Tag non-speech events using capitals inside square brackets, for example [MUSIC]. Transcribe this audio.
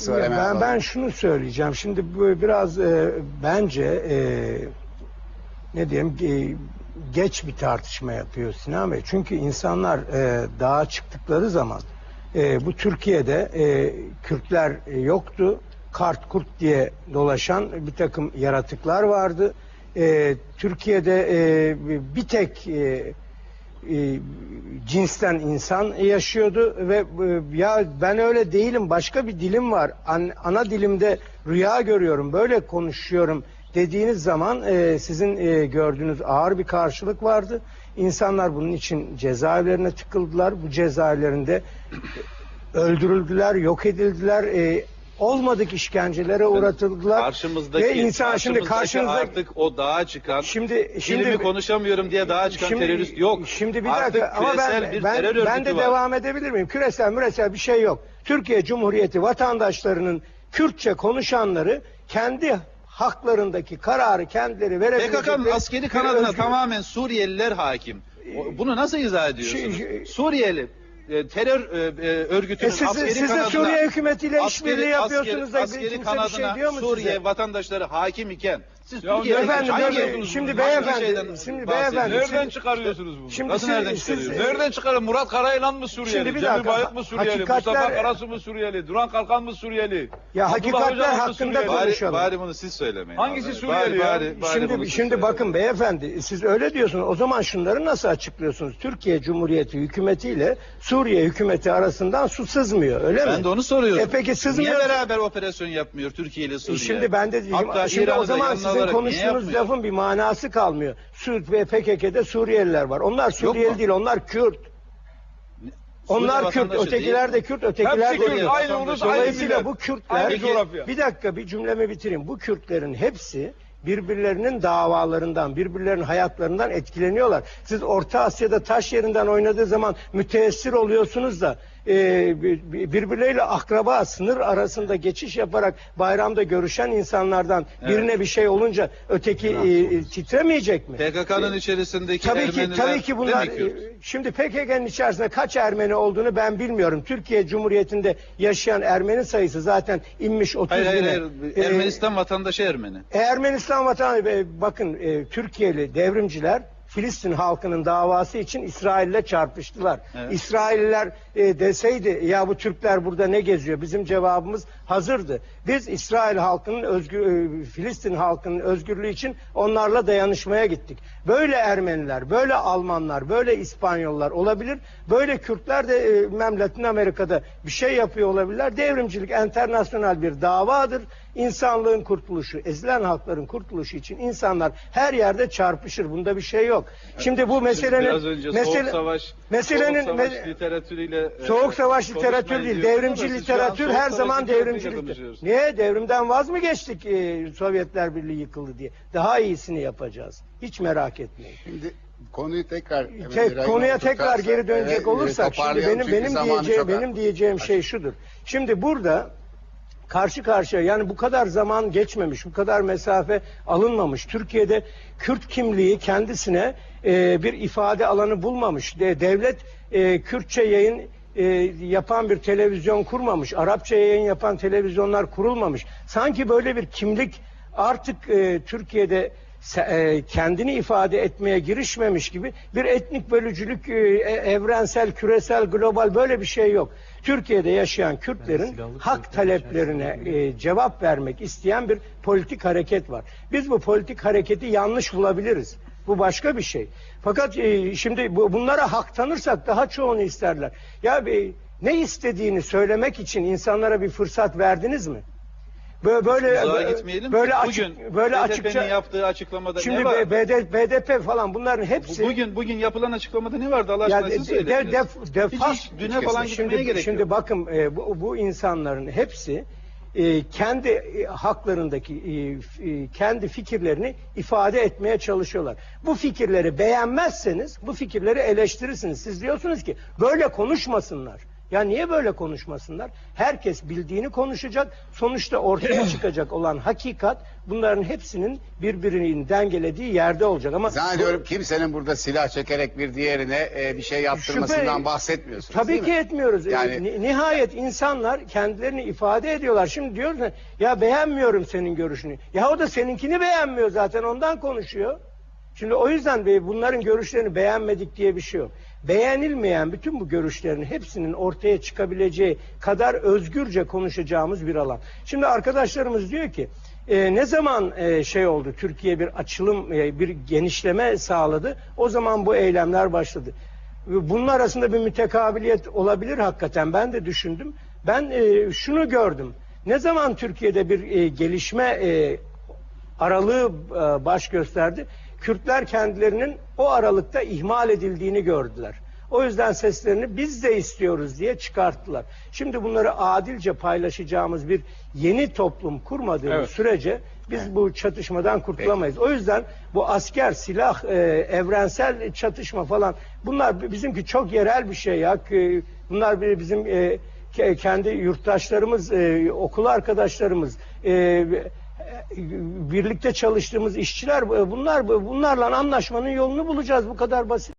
Söyleme ben, ben şunu söyleyeceğim. Şimdi bu biraz e, bence e, ne diyeyim e, geç bir tartışma yapıyor Sinan Bey. Çünkü insanlar e, dağa çıktıkları zaman e, bu Türkiye'de e, Kürtler e, yoktu. Kart kurt diye dolaşan bir takım yaratıklar vardı. E, Türkiye'de e, bir tek e, e, cinsten insan yaşıyordu ve e, ya ben öyle değilim başka bir dilim var An- ana dilimde rüya görüyorum böyle konuşuyorum dediğiniz zaman e, sizin e, gördüğünüz ağır bir karşılık vardı. İnsanlar bunun için cezaevlerine tıkıldılar. Bu cezaevlerinde öldürüldüler, yok edildiler. E, olmadık işkencelere uğratıldılar. Karşımızdaki, ve insan şimdi karşınızda artık o dağa çıkan, şimdi şimdi dilimi konuşamıyorum diye dağa çıkan terörist yok. Şimdi bir Artık dakika ama ben, bir ben, ben de var. devam edebilir miyim? Küresel müresel bir şey yok. Türkiye Cumhuriyeti vatandaşlarının Kürtçe konuşanları kendi haklarındaki kararı kendileri verebilecekleri PKK'nın askeri kanadına özgür- tamamen Suriyeliler hakim. Bunu nasıl izah ediyorsunuz? Şey- Suriyeli e, terör e, e, örgütünün E siz, askeri siz kanadına Suriye hükümetiyle işbirliği askeri, yapıyorsunuz da askeri kimse bir kanadına şey diyor mu Suriye size? vatandaşları hakim iken siz Ya Türkiye'de Efendim, hangi- şimdi hangi beyefendi, şeyden şimdi beyefendi, Nereden siz- çıkarıyorsunuz bunu? Şimdi Nasıl siz- nereden siz- çıkarıyorsunuz? Nereden çıkarın? Murat Karayılan mı Suriyeli? Şimdi bir Cemil dakika, Bayık mı Suriyeli? hakikatler- Mustafa Karasu mu Suriyeli? Duran Kalkan mı Suriyeli? Ya Abdullah hakikatler mı hakkında Suriyeli? Bari, konuşalım. bari bunu siz söylemeyin. Hangisi abi. Suriyeli ya? Bari, bari bunu Şimdi siz şimdi söyleyin. bakın beyefendi siz öyle diyorsunuz. O zaman şunları nasıl açıklıyorsunuz? Türkiye Cumhuriyeti hükümetiyle Suriye hükümeti arasından su sızmıyor öyle mi? Ben de onu soruyorum. E peki sızmıyor. Niye beraber operasyon yapmıyor Türkiye ile Suriye? Şimdi ben de Hatta şimdi İran'ı o da zaman yanına sizin alarak niye konuştuğunuz lafın bir manası kalmıyor. Su ve PKK'de Suriyeliler var. Onlar Suriyeli değil, onlar Kürt. Onlar Kürt, vatandaşı ötekiler değil de Kürt, ötekiler Hepsi de Kürt, aynı ulus, aynı Dolayısıyla millet. bu Kürtler, Aynı coğrafya. bir dakika bir cümlemi bitireyim. Bu Kürtlerin hepsi birbirlerinin davalarından, birbirlerinin hayatlarından etkileniyorlar. Siz Orta Asya'da taş yerinden oynadığı zaman müteessir oluyorsunuz da birbirleriyle akraba, sınır arasında geçiş yaparak bayramda görüşen insanlardan birine bir şey olunca öteki e, titremeyecek mi? PKK'nın içerisindeki Tabii ki Ermeniler tabii ki bunlar e, şimdi PKK'nın içerisinde kaç Ermeni olduğunu ben bilmiyorum. Türkiye Cumhuriyeti'nde yaşayan Ermeni sayısı zaten inmiş 30 Hayır hayır, bine. hayır. E, Ermenistan vatandaşı Ermeni. Ermenistan vatandaşı e, bakın e, Türkiye'li devrimciler Filistin halkının davası için İsrail'le çarpıştılar. Evet. İsrailliler e, deseydi ya bu Türkler burada ne geziyor? Bizim cevabımız hazırdı. Biz İsrail halkının özgür e, Filistin halkının özgürlüğü için onlarla dayanışmaya gittik. Böyle Ermeniler, böyle Almanlar, böyle İspanyollar olabilir. Böyle Kürtler de e, Latin Amerika'da bir şey yapıyor olabilirler. Devrimcilik internasyonel bir davadır. İnsanlığın kurtuluşu, ezilen halkların kurtuluşu için insanlar her yerde çarpışır. Bunda bir şey yok. Şimdi bu meselenin Biraz önce mesele- soğuk savaş, meselenin soğuk savaş literatürüyle e, Soğuk savaş literatür değil, devrimci literatür her zaman devrimciliktir. Niye? Devrimden vaz mı geçtik e, Sovyetler Birliği yıkıldı diye? Daha iyisini yapacağız. Hiç merak etmeyin. Şimdi konuyu tekrar Tek, Rayına konuya oturtarsak, tekrar geri dönecek evet, olursak şimdi benim benim diyeceğim benim diyeceğim şey şudur. Şimdi burada karşı karşıya yani bu kadar zaman geçmemiş, bu kadar mesafe alınmamış. Türkiye'de Kürt kimliği kendisine e, bir ifade alanı bulmamış. De, devlet e, Kürtçe yayın e, yapan bir televizyon kurmamış. Arapça yayın yapan televizyonlar kurulmamış. Sanki böyle bir kimlik artık e, Türkiye'de kendini ifade etmeye girişmemiş gibi bir etnik bölücülük e, e, evrensel, küresel, global böyle bir şey yok. Türkiye'de yaşayan Kürtlerin hak taleplerine e, cevap vermek isteyen bir politik hareket var. Biz bu politik hareketi yanlış bulabiliriz. Bu başka bir şey. Fakat e, şimdi bu, bunlara hak tanırsak daha çoğunu isterler. Ya bir, ne istediğini söylemek için insanlara bir fırsat verdiniz mi? Böyle böyle Uzağa gitmeyelim. böyle Bugün açık böyle BDP'nin açıkça yaptığı açıklamada Şimdi ne var? BD, BDP falan bunların hepsi Bugün bugün yapılan açıklamada ne vardı Allah aşkına de, siz de, söylediniz. def- defa- Hiç düne falan şimdi, gerek şimdi bakın e, bu, bu insanların hepsi e, kendi e, haklarındaki e, e, kendi fikirlerini ifade etmeye çalışıyorlar. Bu fikirleri beğenmezseniz bu fikirleri eleştirirsiniz. Siz diyorsunuz ki böyle konuşmasınlar. Ya niye böyle konuşmasınlar? Herkes bildiğini konuşacak. Sonuçta ortaya [CLEARS THROAT] çıkacak olan hakikat bunların hepsinin birbirini dengelediği yerde olacak. Ama Zannediyorum kimsenin burada silah çekerek bir diğerine e, bir şey yaptırmasından Şüphe- bahsetmiyorsunuz. Tabii ki mi? etmiyoruz. Yani- Yani... Nihayet insanlar kendilerini ifade ediyorlar. Şimdi diyor ki ya beğenmiyorum senin görüşünü. Ya o da seninkini beğenmiyor zaten ondan konuşuyor. Şimdi o yüzden bunların görüşlerini beğenmedik diye bir şey yok. Beğenilmeyen bütün bu görüşlerin hepsinin ortaya çıkabileceği kadar özgürce konuşacağımız bir alan. Şimdi arkadaşlarımız diyor ki e, ne zaman e, şey oldu Türkiye bir açılım e, bir genişleme sağladı o zaman bu eylemler başladı. Bunun arasında bir mütekabiliyet olabilir hakikaten. Ben de düşündüm. Ben e, şunu gördüm. Ne zaman Türkiye'de bir e, gelişme e, aralığı e, baş gösterdi, Kürtler kendilerinin o aralıkta ihmal edildiğini gördüler. O yüzden seslerini biz de istiyoruz diye çıkarttılar. Şimdi bunları adilce paylaşacağımız bir yeni toplum kurmadığımız Evet. sürece biz bu çatışmadan kurtulamayız. O yüzden bu asker, silah, e, evrensel çatışma falan bunlar bizimki çok yerel bir şey ya. Bunlar bizim e, ke- kendi yurttaşlarımız, e, okul arkadaşlarımız, e, birlikte çalıştığımız işçiler bunlar bunlarla anlaşmanın yolunu bulacağız. Bu kadar basit.